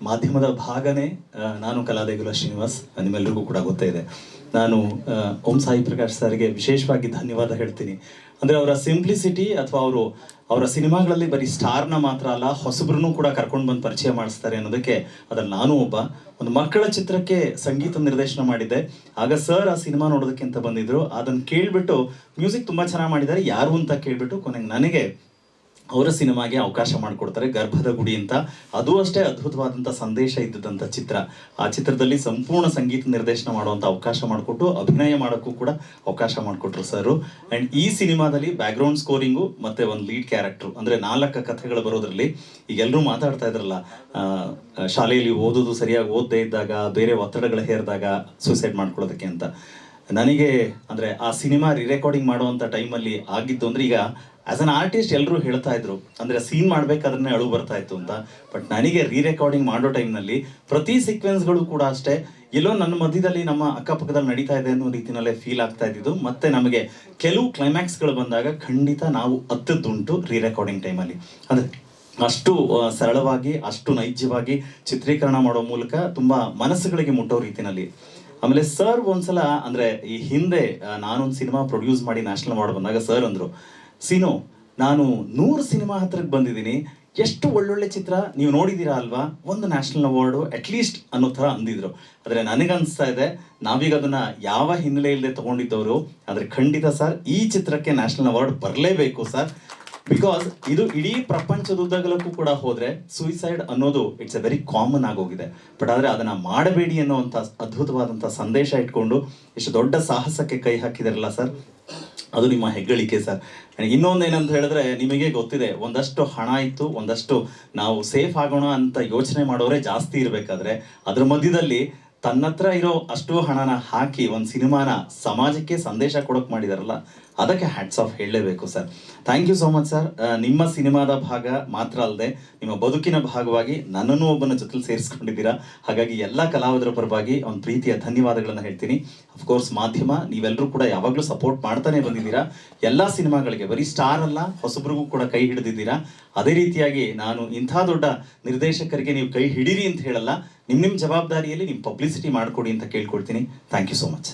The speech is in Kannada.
ಮಾಧ್ಯಮದ ಭಾಗನೇ ನಾನು ಕಲಾದೇಗುಲ ಶ್ರೀನಿವಾಸ್ ನಿಮ್ಮೆಲ್ಲರಿಗೂ ಕೂಡ ಗೊತ್ತೇ ಇದೆ. ನಾನು ಓಂ ಸಾಯಿ ಪ್ರಕಾಶ್ ಸರ್ಗೆ ವಿಶೇಷವಾಗಿ ಧನ್ಯವಾದ ಹೇಳ್ತೀನಿ. ಅಂದರೆ ಅವರ ಸಿಂಪ್ಲಿಸಿಟಿ ಅಥವಾ ಅವರು, ಅವರ ಸಿನಿಮಾಗಳಲ್ಲಿ ಬರೀ ಸ್ಟಾರ್ನ ಮಾತ್ರ ಅಲ್ಲ ಹೊಸಬ್ರನ್ನೂ ಕೂಡ ಕರ್ಕೊಂಡು ಬಂದು ಪರಿಚಯ ಮಾಡಿಸ್ತಾರೆ ಅನ್ನೋದಕ್ಕೆ ಅದ್ರಲ್ಲಿ ನಾನು ಒಬ್ಬ. ಒಂದು ಮಕ್ಕಳ ಚಿತ್ರಕ್ಕೆ ಸಂಗೀತ ನಿರ್ದೇಶನ ಮಾಡಿದ್ದೆ. ಆಗ ಸರ್ ಆ ಸಿನಿಮಾ ನೋಡೋದಕ್ಕೆ ಅಂತ ಬಂದಿದ್ರು. ಅದನ್ನು ಕೇಳಿಬಿಟ್ಟು, ಮ್ಯೂಸಿಕ್ ತುಂಬ ಚೆನ್ನಾಗಿ ಮಾಡಿದ್ದಾರೆ. ಯಾರು ಅಂತ ಕೇಳಿಬಿಟ್ಟು ಕೊನೆಗೆ ನನಗೆ ಅವರ ಸಿನಿಮಾಗೆ ಅವಕಾಶ ಮಾಡಿಕೊಡ್ತಾರೆ, ಗರ್ಭದ ಗುಡಿ ಅಂತ. ಅದು ಅಷ್ಟೇ ಅದ್ಭುತವಾದಂಥ ಸಂದೇಶ ಇದ್ದಂಥ ಚಿತ್ರ. ಆ ಚಿತ್ರದಲ್ಲಿ ಸಂಪೂರ್ಣ ಸಂಗೀತ ನಿರ್ದೇಶನ ಮಾಡುವಂಥ ಅವಕಾಶ ಮಾಡಿಕೊಟ್ಟು, ಅಭಿನಯ ಮಾಡೋಕ್ಕೂ ಕೂಡ ಅವಕಾಶ ಮಾಡಿಕೊಟ್ರು ಸರ್. ಆ್ಯಂಡ್ ಈ ಸಿನಿಮಾದಲ್ಲಿ ಬ್ಯಾಕ್ಗ್ರೌಂಡ್ ಸ್ಕೋರಿಂಗು ಮತ್ತು ಒಂದು ಲೀಡ್ ಕ್ಯಾರೆಕ್ಟ್ರು ಅಂದರೆ ನಾಲ್ಕು ಕಥೆಗಳು ಬರೋದ್ರಲ್ಲಿ ಈಗ ಎಲ್ಲರೂ ಮಾತಾಡ್ತಾ ಇದ್ರಲ್ಲ ಶಾಲೆಯಲ್ಲಿ ಓದೋದು ಸರಿಯಾಗಿ ಓದದೇ ಇದ್ದಾಗ, ಬೇರೆ ಒತ್ತಡಗಳು ಹೇರಿದಾಗ ಸೂಸೈಡ್ ಮಾಡ್ಕೊಳ್ಳೋದಕ್ಕೆ ಅಂತ. ನನಗೆ ಅಂದರೆ ಆ ಸಿನಿಮಾ ರಿರೆಕಾರ್ಡಿಂಗ್ ಮಾಡುವಂಥ ಟೈಮಲ್ಲಿ ಆಗಿದ್ದು ಅಂದರೆ ಈಗ ಆ್ಯಸ್ ಅನ್ ಆರ್ಟಿಸ್ಟ್ ಎಲ್ಲರೂ ಹೇಳ್ತಾ ಇದ್ರು. ಅಂದರೆ ಸೀನ್ ಮಾಡಬೇಕಾದ್ರೆ ಅಳು ಬರ್ತಾ ಇತ್ತು ಅಂತ. ಬಟ್ ನನಗೆ ರೀ ರೆಕಾರ್ಡಿಂಗ್ ಮಾಡೋ ಟೈಮ್ನಲ್ಲಿ ಪ್ರತಿ ಸೀಕ್ವೆನ್ಸ್ಗಳು ಕೂಡ ಅಷ್ಟೇ. ಎಲ್ಲೋ ನನ್ನ ಮಧ್ಯದಲ್ಲಿ ನಮ್ಮ ಅಕ್ಕಪಕ್ಕದಲ್ಲಿ ನಡೀತಾ ಇದೆ ಅನ್ನೋ ರೀತಿಯಲ್ಲೇ ಫೀಲ್ ಆಗ್ತಾ ಇದ್ದಿದ್ದು. ಮತ್ತೆ ನಮಗೆ ಕೆಲವು ಕ್ಲೈಮ್ಯಾಕ್ಸ್ಗಳು ಬಂದಾಗ ಖಂಡಿತ ನಾವು ಹತ್ತದ್ದುಂಟು ರೀ ರೆಕಾರ್ಡಿಂಗ್ ಟೈಮಲ್ಲಿ ಅಂದರೆ ಅಷ್ಟು ಸರಳವಾಗಿ, ಅಷ್ಟು ನೈಜವಾಗಿ ಚಿತ್ರೀಕರಣ ಮಾಡೋ ಮೂಲಕ ತುಂಬ ಮನಸ್ಸುಗಳಿಗೆ ಮುಟ್ಟೋ ರೀತಿನಲ್ಲಿ. ಆಮೇಲೆ ಸರ್ ಒಂದ್ಸಲ, ಅಂದ್ರೆ ಈ ಹಿಂದೆ ನಾನೊಂದು ಸಿನಿಮಾ ಪ್ರೊಡ್ಯೂಸ್ ಮಾಡಿ ನ್ಯಾಷನಲ್ ಅವಾರ್ಡ್ ಬಂದಾಗ ಸರ್ ಅಂದ್ರು, ಸೀನು, ನಾನು ನೂರು ಸಿನಿಮಾ ಹತ್ರಕ್ಕೆ ಬಂದಿದ್ದೀನಿ, ಎಷ್ಟು ಒಳ್ಳೊಳ್ಳೆ ಚಿತ್ರ ನೀವು ನೋಡಿದ್ದೀರಾ ಅಲ್ವಾ? ಒಂದು ನ್ಯಾಷನಲ್ ಅವಾರ್ಡು ಅಟ್ಲೀಸ್ಟ್ ಅನ್ನೋ ಥರ ಅಂದಿದ್ರು. ಆದರೆ ನನಗನ್ಸ್ತಾ ಇದೆ, ನಾವೀಗ ಅದನ್ನು ಯಾವ ಹಿನ್ನೆಲೆ ಇಲ್ಲದೆ ತಗೊಂಡಿದ್ದವರು, ಆದರೆ ಖಂಡಿತ ಸರ್, ಈ ಚಿತ್ರಕ್ಕೆ ನ್ಯಾಷನಲ್ ಅವಾರ್ಡ್ ಬರಲೇಬೇಕು ಸರ್. ಬಿಕಾಸ್ ಇದು ಇಡೀ ಪ್ರಪಂಚದುದ್ದಗಲಕ್ಕೂ ಕೂಡ ಹೋದ್ರೆ ಸೂಯಿಸೈಡ್ ಅನ್ನೋದು ಇಟ್ಸ್ ಎ ವೆರಿ ಕಾಮನ್ ಆಗೋಗಿದೆ. ಬಟ್ ಆದ್ರೆ ಅದನ್ನ ಮಾಡಬೇಡಿ ಅನ್ನೋವಂಥ ಅದ್ಭುತವಾದಂಥ ಸಂದೇಶ ಇಟ್ಕೊಂಡು ಇಷ್ಟು ದೊಡ್ಡ ಸಾಹಸಕ್ಕೆ ಕೈ ಹಾಕಿದಾರಲ್ಲ ಸರ್ ಅದು ನಿಮ್ಮ ಹೆಗ್ಗಳಿಕೆ ಸರ್ ಇನ್ನೊಂದು ಏನಂತ ಹೇಳಿದ್ರೆ ನಿಮಗೆ ಗೊತ್ತಿದೆ, ಒಂದಷ್ಟು ಹಣ ಇತ್ತು, ಒಂದಷ್ಟು ನಾವು ಸೇಫ್ ಆಗೋಣ ಅಂತ ಯೋಚನೆ ಮಾಡೋರೇ ಜಾಸ್ತಿ ಇರಬೇಕಾದ್ರೆ, ಅದ್ರ ಮಧ್ಯದಲ್ಲಿ ತನ್ನ ಹತ್ರ ಇರೋ ಅಷ್ಟು ಹಣನ ಹಾಕಿ ಒಂದು ಸಿನಿಮಾನ ಸಮಾಜಕ್ಕೆ ಸಂದೇಶ ಕೊಡೋಕೆ ಮಾಡಿದಾರಲ್ಲ, ಅದಕ್ಕೆ ಹ್ಯಾಟ್ಸ್ ಆಫ್ ಹೇಳಲೇಬೇಕು sir. Thank you so much sir ನಿಮ್ಮ ಸಿನಿಮಾದ ಭಾಗ ಮಾತ್ರ ಅಲ್ಲದೆ ನಿಮ್ಮ ಬದುಕಿನ ಭಾಗವಾಗಿ ನನ್ನನ್ನು ಒಬ್ಬನ ಜೊತೆ ಸೇರಿಸ್ಕೊಂಡಿದ್ದೀರಾ? ಹಾಗಾಗಿ ಎಲ್ಲ ಕಲಾವಿದರ ಪರವಾಗಿ ಒಂದು ಪ್ರೀತಿಯ ಧನ್ಯವಾದಗಳನ್ನು ಹೇಳ್ತೀನಿ. ಅಫ್ಕೋರ್ಸ್ ಮಾಧ್ಯಮ ನೀವೆಲ್ಲರೂ ಕೂಡ ಯಾವಾಗಲೂ ಸಪೋರ್ಟ್ ಮಾಡ್ತಾನೆ ಬಂದಿದ್ದೀರಾ? ಎಲ್ಲ ಸಿನಿಮಾಗಳಿಗೆ ಬರೀ ಸ್ಟಾರ್ ಅಲ್ಲ, ಹೊಸಬ್ರಿಗೂ ಕೂಡ ಕೈ ಹಿಡಿದಿದ್ದೀರಾ? ಅದೇ ರೀತಿಯಾಗಿ ನಾನು ಇಂಥ ದೊಡ್ಡ ನಿರ್ದೇಶಕರಿಗೆ ನೀವು ಕೈ ಹಿಡೀರಿ ಅಂತ ಹೇಳಲ್ಲ ನಿಮ್ಮ ನಿಮ್ಮ ಜವಾಬ್ದಾರಿಯಲ್ಲಿ ನಿಮ್ಮ ಪಬ್ಲಿಸಿಟಿ ಮಾಡಿಕೊಡಿ ಅಂತ ಕೇಳ್ಕೊಳ್ತೀನಿ. Thank you so much